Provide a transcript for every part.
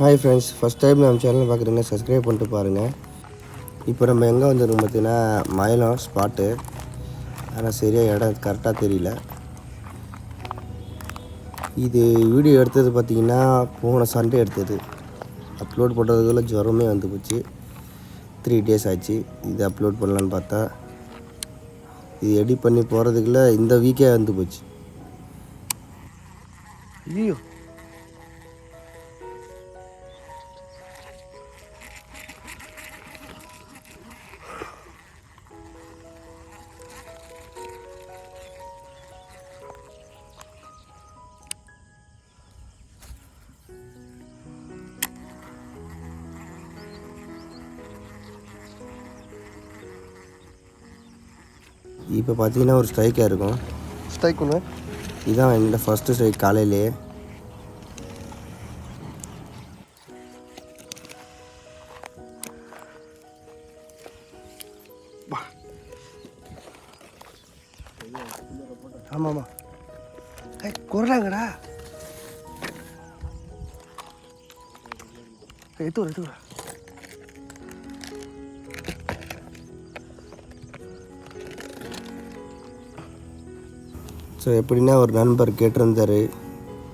Hi friends first time நம்ம channel பார்க்குறீங்க subscribe பண்ணிட்டு பாருங்கள் இப்போ நம்ம எங்கே வந்துருக்கோம் பார்த்தீங்கன்னா மயிலம் ஸ்பாட்டு ஆனால் சரியாக இடம் கரெக்டாக தெரியல. இது வீடியோ எடுத்தது பார்த்தீங்கன்னா போன சண்டே எடுத்தது. அப்லோட் பண்ணுறதுக்குள்ள ஜுரமே வந்து போச்சு. த்ரீ டேஸ் ஆச்சு. இது அப்லோட் பண்ணலான்னு பார்த்தா இது எடிட் பண்ணி போகிறதுக்குள்ள இந்த வீக்கே வந்து போச்சு. ஐயோ இப்போ பார்த்தீங்கன்னா ஒரு ஸ்ட்ரைக்காக இருக்கும். ஸ்ட்ரைக் ஒன்று. இதான் என்னோட ஃபஸ்ட்டு ஸ்ட்ரைக் காலையிலே. ஆமாம் ஆமாம் ஏய் குரலாங்கடா. எடுத்து எடுத்து ஸோ எப்படின்னா ஒரு நண்பர் கேட்டிருந்தார்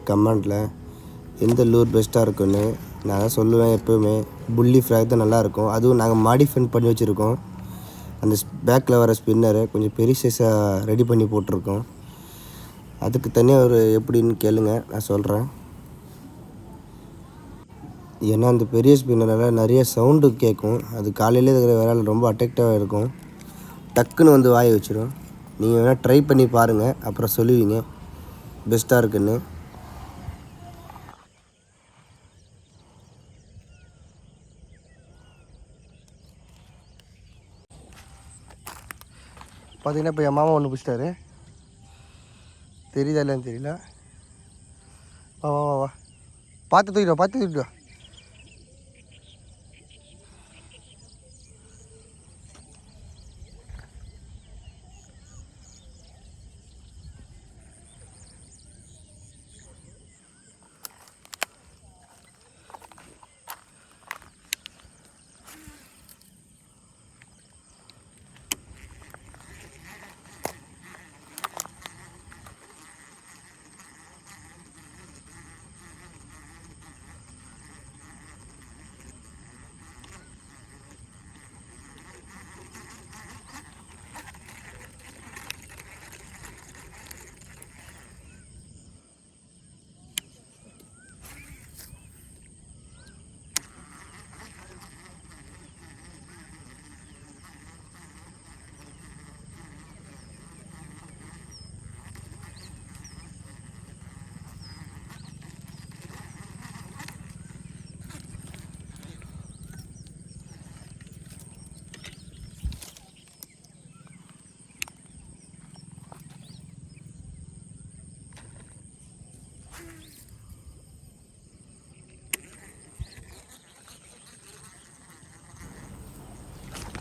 கமெண்டில் எந்த லூர் பெஸ்ட்டாக இருக்குன்னு நான் தான் சொல்லுவேன் எப்போவுமே புள்ளி ஃப்ராக் தான் நல்லாயிருக்கும். அதுவும் நாங்கள் மாடிஃபைன் பண்ணி வச்சுருக்கோம். அந்த பேக்கில் வர ஸ்பின்னரை கொஞ்சம் பெரிய சைஸாக ரெடி பண்ணி போட்டிருக்கோம். அதுக்கு தனியாக ஒரு எப்படின்னு கேளுங்க நான் சொல்கிறேன். ஏன்னா அந்த பெரிய ஸ்பின்னரால் நிறைய சவுண்டு கேட்கும். அது காலையிலே இருக்கிற வேலை ரொம்ப அட்ராக்டிவாக இருக்கும். டக்குன்னு வந்து வாய வச்சிடும் நீங்கள் வேணால் ட்ரை பண்ணி பாருங்கள் அப்புறம் சொல்லுவீங்க. பெஸ்ட்டாக இருக்குன்னு. பார்த்தீங்கன்னா இப்போ என் மாமா ஒன்று பிடிச்சிட்டாரு. தெரியுதா இல்லைன்னு தெரியல. வா வா வா வா. பார்த்து தூக்கிட்டு வா, பார்த்து தூக்கிட்டு வா.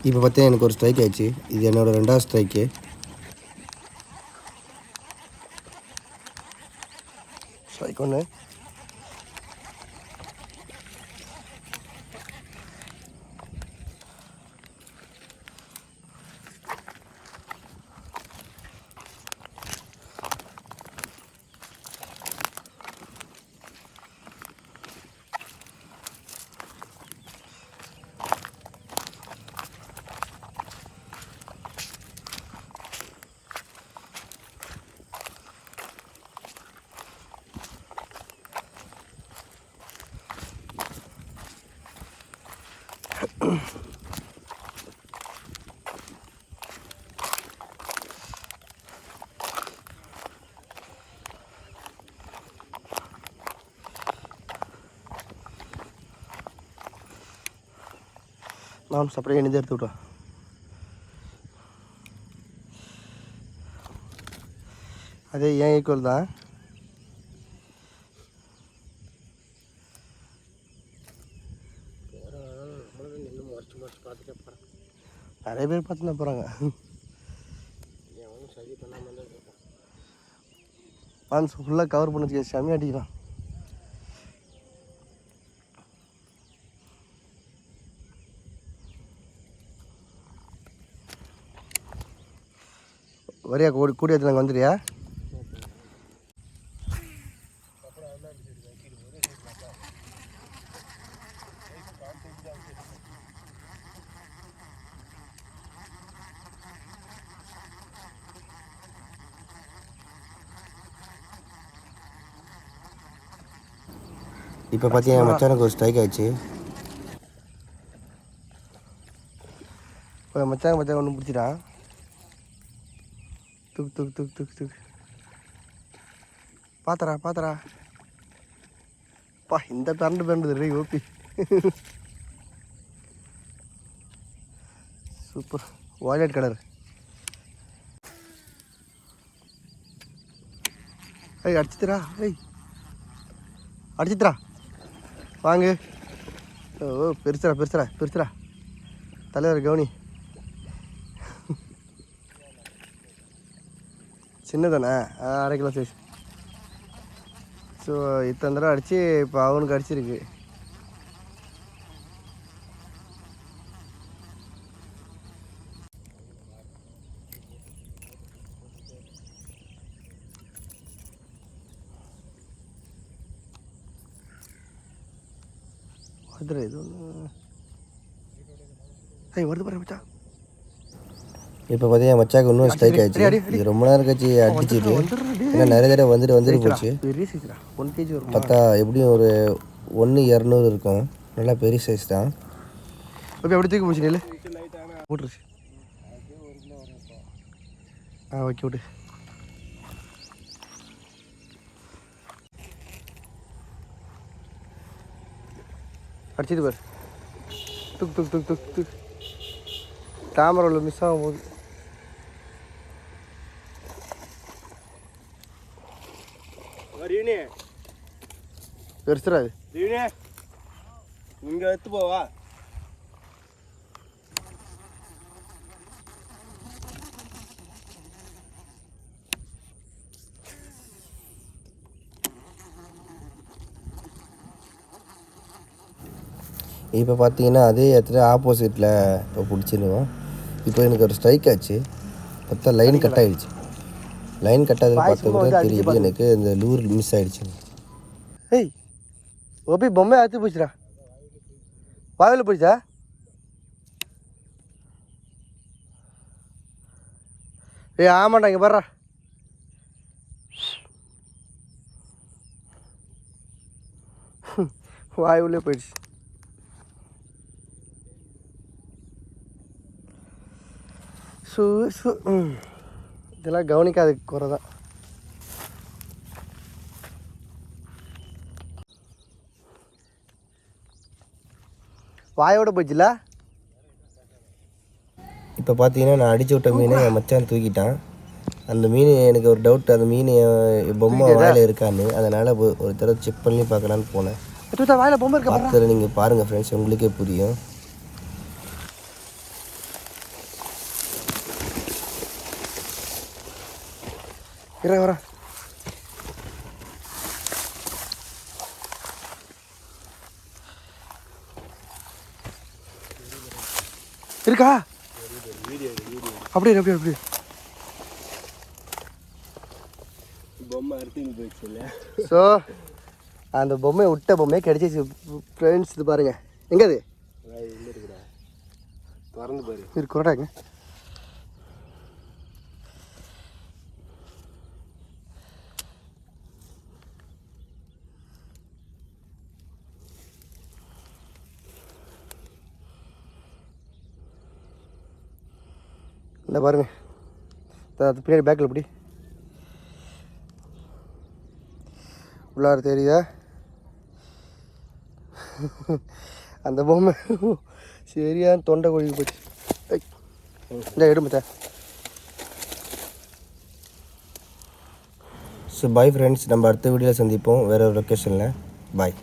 இப்போ பார்த்தா எனக்கு ஒரு ஸ்ட்ரைக் ஆயிடுச்சு இது என்னோடய ரெண்டாவது ஸ்ட்ரைக்கு ஸ்ட்ரைக் ஒன்று நான் அப்படியே இணைந்து எடுத்து விட்டோம் அதே ஏன் ஈக்குவல் தான். நிறைய பேர் பார்த்து போகிறாங்க பான்ஸ் ஃபுல்லாக கவர் பண்ண வச்சுக்க செமி அடிக்கலாம் வரியா கூடி கூடியத்தில் நாங்கள் வந்துடுறியா இப்போ பார்த்தீங்கன்னா மச்சானுக்கு ஒரு ஸ்ட்ரைக் ஆயிடுச்சு இப்போ மச்சாங்க மச்சாங்க ஒன்று பிடிச்சிட்டான் துக் துக் துக் துக் துக். பாத்தரா பாத்தரா. பா இந்த பேரண்ட் பேரண்ட் ரே ஓபி. சூப்பர் வாய்லட் கலர் ஏய் அடிச்சுத்துரா ஏய். அடிச்சுத்துரா வாங்க. ஓ பெருசுரா பெருசுரா பெருசுரா தலைவர் கவுனி. சின்னதானே? அரை கிலோ சைஸ் ஸோ இத்தனை தடவை அடித்து இப்போ அவனுக்கு அடிச்சிருக்கு. வருதுடா இது ஏய் வருது பாரு மச்சான் இப்போ பார்த்தீங்கன்னா மச்சாக்கு இன்னும் ஸ்ட்ரைக் ஆயிடுச்சு இது ரொம்ப நேரம் கழிச்சு அடிச்சிது ஏன்னா நிறைய தடவை வந்துட்டு வந்துட்டு போச்சு பார்த்தா எப்படியும் ஒரு ஒன்று இரநூறு இருக்கும் நல்லா பெரிய சைஸ் தான் ஓகே அப்படி தூக்கி முடிச்சு இல்லை போட்டுருச்சு ஆ ஓகே விட்டு அடிச்சது பாரு. துக் துக் துக் துக் துக். கேமராவில் மிஸ் ஆகும் போது ரீனே. இங்க எடுத்து போவா. இப்போ பார்த்தீங்கன்னா அதே இடத்துல ஆப்போசிட்டில் இப்போ பிடிச்சிருவோம். இப்போ எனக்கு ஒரு ஸ்ட்ரைக் ஆச்சு. பார்த்தா லைன் கட் ஆயிடுச்சு லைன் கட் ஆகுது பார்த்தது தான் தெரியுது. எனக்கு இந்த லூர் மிஸ் ஆயிடுச்சு. ஏய் ஓபி பொம்மை அத்து போச்சுடா வாயில் போயிடுச்சா ஏய் ஆமாண்டா இங்கே பாடுறா வாய் உள்ளே போயிடுச்சு. சு ம். இதெல்லாம் கவனிக்காத குறை தான் வாயோட போச்சுல? இப்போ பார்த்தீங்கன்னா நான் அடிச்சு விட்ட மீனை என் மச்சான் தூக்கிட்டான். அந்த மீன் எனக்கு ஒரு டவுட் அந்த மீன் பொம்மை வாயில் இருக்கான்னு. அதனால் ஒரு தடவை செக் பண்ணி பார்க்கலான்னு போனேன். வாயில் பொம்மை இருக்க நீங்கள் பாருங்கள் ஃப்ரெண்ட்ஸ் உங்களுக்கே புரியும். இறங்க வர இருக்கா? அப்படியே போயிடுச்சு இல்லையா? ஸோ அந்த பொம்மையை விட்ட பொம்மையை கிடைச்சிச்சு. ஃப்ரெண்ட்ஸ் இது பாருங்க. எங்க அது திறந்து பாரு. இது கொரடாங்க. இந்த பாருங்கள் அது பின்னாடி பேக்கில் எப்படி? உள்ளார தெரியுதா? அந்த பொம்மை. சரியான தொண்டை கொழுகி போச்சு. ஐ, இந்த எடுமத்த ஸோ பாய் ஃப்ரெண்ட்ஸ் நம்ம அடுத்த வீடியோவில் சந்திப்போம். வேறு ஒரு லொக்கேஷனில் பாய்